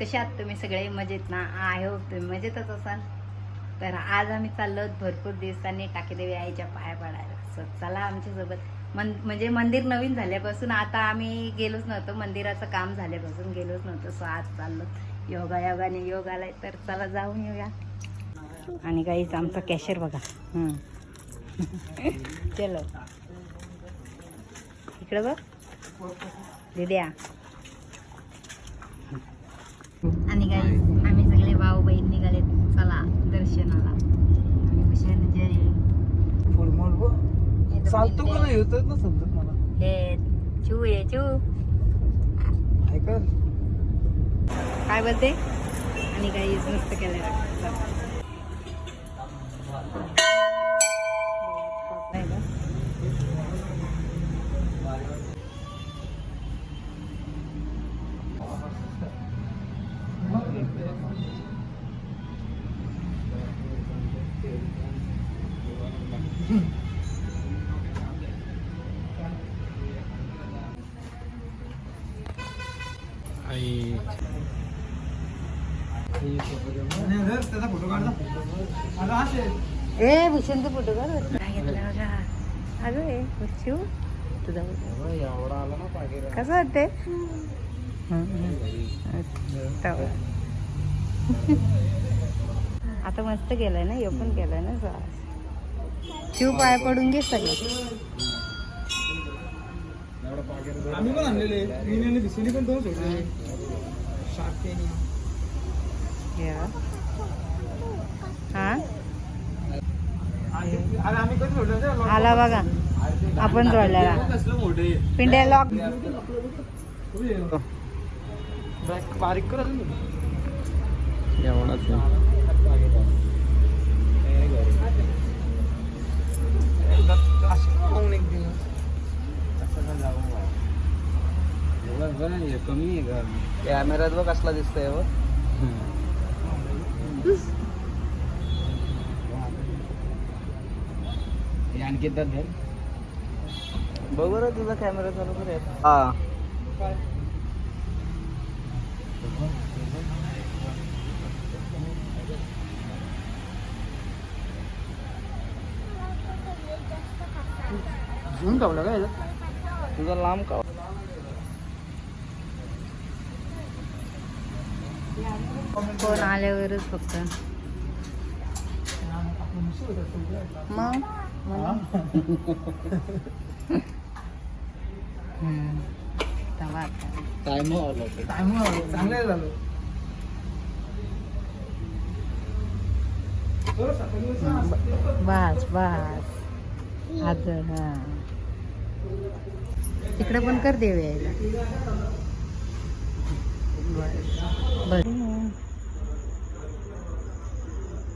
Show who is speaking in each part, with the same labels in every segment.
Speaker 1: कसे आहात तुम्ही सगळे? मजेत ना? आय होप तुम्ही मजेतच असाल. तर आज आम्ही चाललो भरपूर दिवसांनी टाकेदेवी आईच्या पाया पडायला. सो चला आमच्यासोबत. मन म्हणजे मंदिर नवीन झाल्यापासून आता आम्ही गेलोच नव्हतो. मंदिराचं काम झाल्यापासून गेलोच नव्हतो. सो आज चाललो योगा योगाने योग आलाय. तर चला जाऊन येऊया. आणि काहीच आमचा कॅशर बघा. चलो. इकडं बघ. दिद्या आम्ही सगळे भाऊ बहीण निघाले चला दर्शनाला. जय
Speaker 2: चालतो का नाही? होत ना समजत मला.
Speaker 1: हे चू ये चू. काय बोलते? आणि काही मस्त केलं ए भूषणचा फोटो का काय घेतला अगं ए चिव तुझा
Speaker 2: एवढा आला ना पागे
Speaker 1: कसं वाटते आता मस्त केलंय ना? हे पण केलंय ना? श्वास शिव पाय पडून घे सगळं.
Speaker 2: आम्ही पण आणलेले. मी दिसली पण दोन?
Speaker 1: आला बघा. आपण जोडलेला पिंड्या लॉक
Speaker 2: बारीक कर अजून.
Speaker 3: कमी आहे का कॅमेऱ्यात बघ कसला दिसतोय बघ. आणखी बघ बरं तुझा कॅमेरा चालू कर. हा.
Speaker 2: झूम ठेवलं का याच्यात?
Speaker 3: तुझा लांब का
Speaker 1: फोन आल्यावरच फक्त मग म्हणून. हम्म. तेव्हा आता.
Speaker 3: टाइम आला
Speaker 2: Time वर आलं. चांगलं झालं
Speaker 1: बस बस आज हा तिकडं पण कर देव यायला. बर.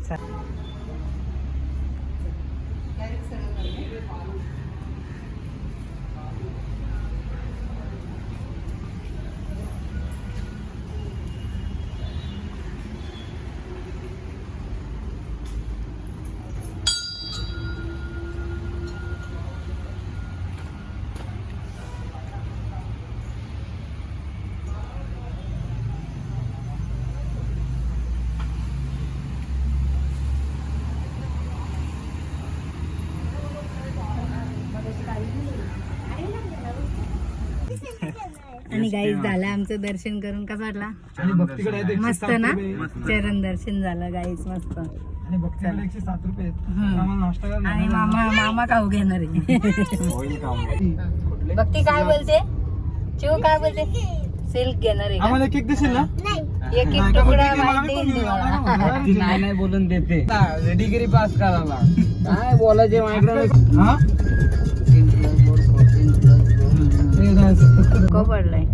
Speaker 1: चालेल आणि गाईज झालं आमचं दर्शन करून. कसा वाटला? मस्त
Speaker 2: सात
Speaker 1: ना. चरण दर्शन झालं गाईज मस्त.
Speaker 2: आणि.
Speaker 1: मामा मामा खाऊ घेणार आहे. भक्ती काय बोलते? चिव काय बोलते? सिल्क घेणार आहे का?
Speaker 2: आम्हाला एक एक देशील ना?
Speaker 1: एक एक? तुकडा माहिती.
Speaker 3: नाही नाही बोलून देते. डिग्री पास करायला. काय बोलायचे मायक्रोन
Speaker 2: हा?
Speaker 3: हम्म.
Speaker 2: हे जायचं.
Speaker 1: को पडलाय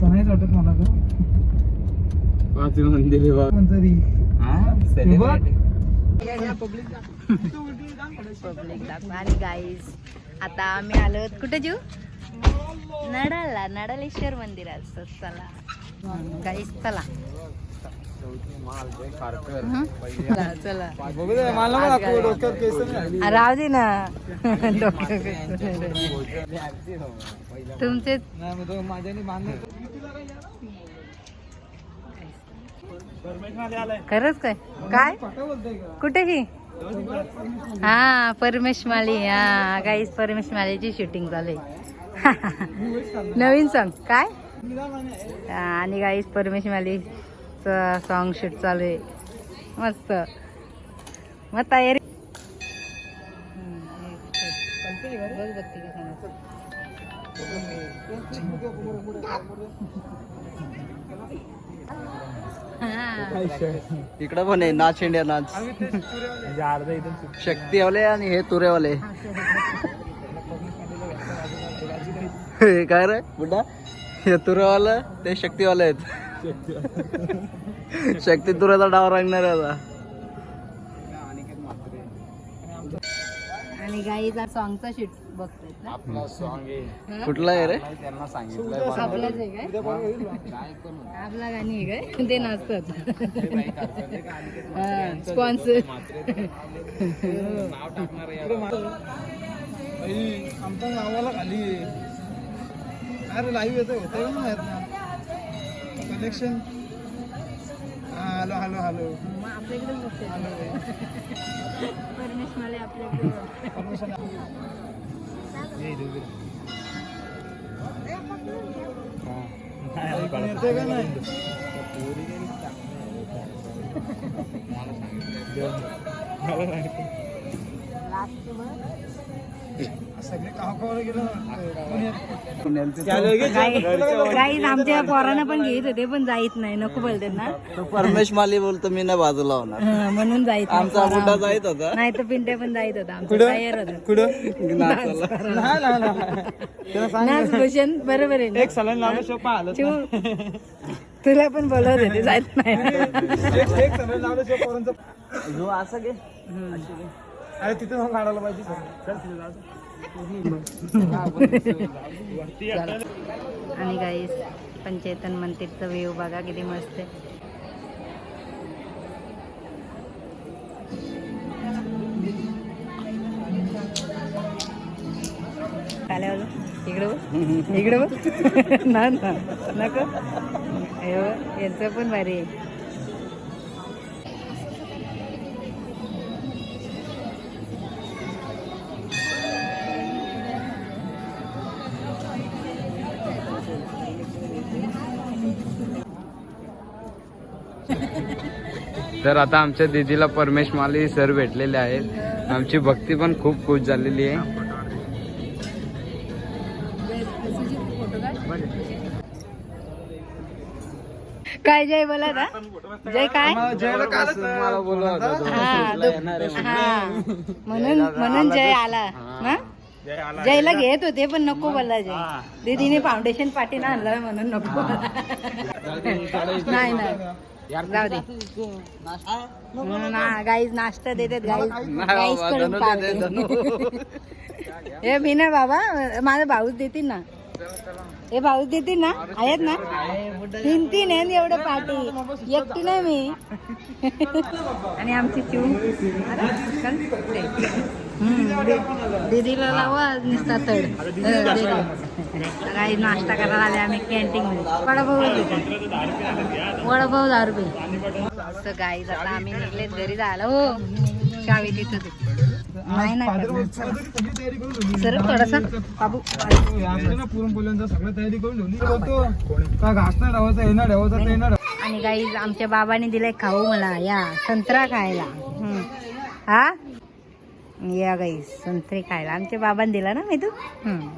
Speaker 2: तर नाहीच वाटत मला तो.
Speaker 3: पाच मंदिर आहे
Speaker 2: पण तरी
Speaker 3: celebrity.
Speaker 1: पब्लिक दाखवा आणि गाईज आता आम्ही आलो आहोत कुठे जीव नडाला नडालेश्वर मंदिरात चला गाईज चला? चला राहू दे ना. तुमचे खरंच काय? काय?
Speaker 2: कुठेही
Speaker 1: कुठे ही? हा परमेश माली. हा गाईस परमेश मालीची शूटिंग चालू आहे नवीन सॉन्ग काय? आणि गाईस परमेश मालीचं सॉन्ग शूट चालू आहे. मस्त. मग तयारी
Speaker 3: इकडं पण आहे नाच इंडिया नाच. शक्तीवाले आणि हे तुरेवाले काय रे बुड्डा हे तुरेवालं ते शक्तीवाले आहेत. शक्ती तुऱ्याचा डाव रंगणार आहे आता.
Speaker 1: आणि गाईचा सॉंगचा शूट बघतोय ना?
Speaker 3: कुठला आहे रे?
Speaker 1: आपलाच आहे काय? आपला गाणी आहे काय? ते नाचतात. स्पॉन्सर
Speaker 2: आई, आमच्या गावाला खाली अरे लाईव्ह येतं होतं का नाही येत ना कनेक्शन हॅलो हॅलो हॅलो
Speaker 1: मग आपल्याकडे बघते परमेश माले आपल्याकडे
Speaker 2: ऐकून येते का नाही सगळे काकावर गेलं
Speaker 1: गाईज आमच्या पोरांना पण घेत होते पण जाईत नाही. नको बोलते ना
Speaker 3: तो परमेश माली बोलतो मी नाही बाजूला होणार.
Speaker 1: हं, म्हणून नाही.
Speaker 3: आमचा बुड्डा जायत होता.
Speaker 1: नाही तर पिंट्या पण जाईत होता. नाच भूषण बरोबर आहे ना?
Speaker 2: एक सलाईन लावलं शो पाहिलं
Speaker 1: चिऊ, तुला पण बोलवत होते जायत नाही.
Speaker 2: एक एक सलाईन लावलं शो पोरांचं.
Speaker 3: जो असं घे.
Speaker 2: अरे तिथे जाऊन काढायला पाहिजे.
Speaker 1: आणि गाईस पंचेतन मंदिरचं व्ह्यू बघा किती मस्त आहे. काय आलं. इकडे इकडे ना नको. यांचं पण भारी आहे.
Speaker 4: तर आता आमच्या दीदीला परमेश माली सर भेटलेले आहेत. आमची भक्ती पण खूप खुश झालेली आहे.
Speaker 1: काय जय बोला ना जय काय? म्हणून. म्हणून जय आला. ना जयला घेत होते पण नको बोलला जय. दीदीने फाउंडेशन पाठी ना आणला म्हणून नको नाही नाही. जाऊ दे. ना गाईज नाश्ता देतात गाईज
Speaker 3: गाईजकडून.
Speaker 1: पावते हे मी ना बाबा माझा भाऊच देतील ना. हे भाऊच देतील ना? आहेत ना? तीन तीन आहेत एवढे पाठी एकटी नाही मी. आणि आमची चिव दीदीला लावा निसता तड. काही नाश्ता करायला आले आम्ही कॅन्टीन मध्ये. वडापाव वडापाव दहा रुपये असं गाई आता आम्ही निघले घरी जायला. हो चावी तिथं तू नाही नाही सर थोडासा. बाबू
Speaker 2: असते पुरणपोल्यांचा सगळं तयारी करून ठेवली घास नाही ठेवायचा हे ठेवायचा ते
Speaker 1: आणि गाई आमच्या बाबाने दिलाय खाऊ मला. या संत्रा खायला. हा? या गाई संत्रे खायला. आमच्या बाबाने दिला ना मी तू हम्म.